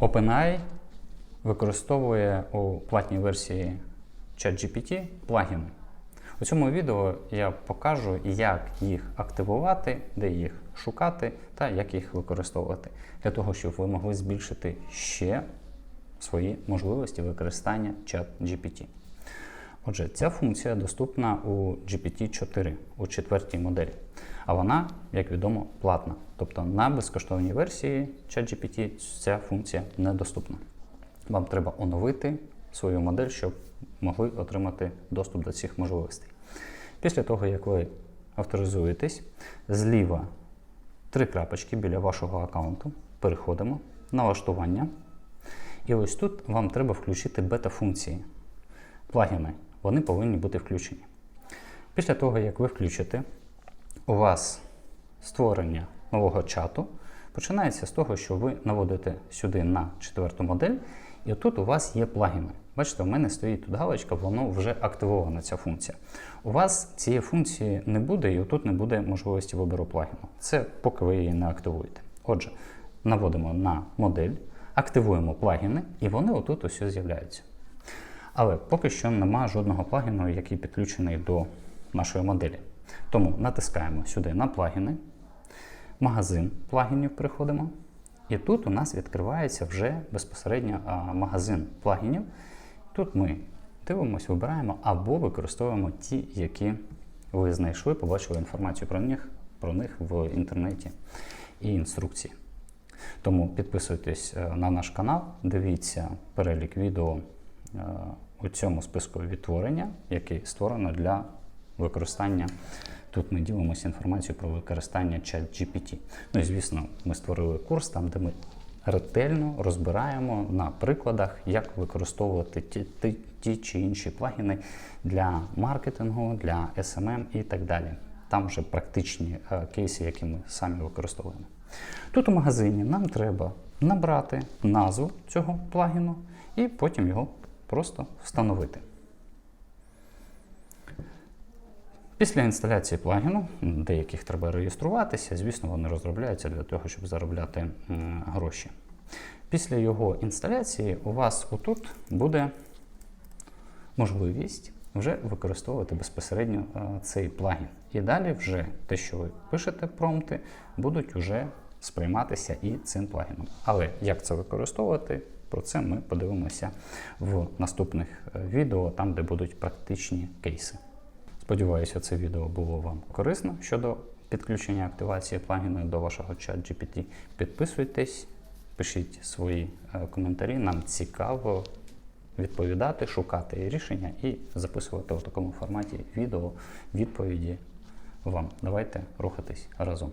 OpenAI використовує у платній версії ChatGPT плагіни. У цьому відео я покажу, як їх активувати, де їх шукати та як їх використовувати, для того, щоб ви могли збільшити ще свої можливості використання ChatGPT. Отже, ця функція доступна у GPT-4, у четвертій моделі. А вона, як відомо, платна. Тобто на безкоштовній версії ChatGPT ця функція недоступна. Вам треба оновити свою модель, щоб могли отримати доступ до цих можливостей. Після того, як ви авторизуєтесь, зліва три крапочки біля вашого аккаунту. Переходимо, налаштування. І ось тут вам треба включити бета-функції. Плагіни. Вони повинні бути включені. Після того, як ви включите, у вас створення нового чату починається з того, що ви наводите сюди на четверту модель, і тут у вас є плагіни. Бачите, у мене стоїть тут галочка, воно вже активована ця функція. У вас цієї функції не буде, і тут не буде можливості вибору плагіну. Це поки ви її не активуєте. Отже, наводимо на модель, активуємо плагіни, і вони отут ось з'являються. Але поки що немає жодного плагіну, який підключений до нашої моделі. Тому натискаємо сюди на плагіни, магазин плагінів переходимо. І тут у нас відкривається вже безпосередньо магазин плагінів. Тут ми дивимося, вибираємо або використовуємо ті, які ви знайшли, побачили інформацію про них, про них в інтернеті і інструкції. Тому підписуйтесь е, на наш канал, дивіться перелік відео е, у цьому списку відтворення, який створено для використання. Тут ми ділимося інформацією про використання ChatGPT. Ну і звісно, ми створили курс там, де ми ретельно розбираємо на прикладах, як використовувати ті, ті, ті чи інші плагіни для маркетингу, для SMM і так далі. Там вже практичні е, кейси, які ми самі використовуємо. Тут у магазині нам треба набрати назву цього плагіну і потім його просто встановити. Після інсталяції плагіну, деяких треба реєструватися, звісно, вони розробляються для того, щоб заробляти гроші. Після його інсталяції у вас отут буде можливість вже використовувати безпосередньо е, цей плагін. І далі вже те, що ви пишете промпти, будуть вже сприйматися і цим плагіном. Але як це використовувати, про це ми подивимося в наступних е, відео, там де будуть практичні кейси. Сподіваюся, це відео було вам корисно щодо підключення активації плагіну до вашого чат GPT. Підписуйтесь, пишіть свої е, коментарі. Нам цікаво відповідати, шукати рішення і записувати у такому форматі відео відповіді вам. Давайте рухатись разом.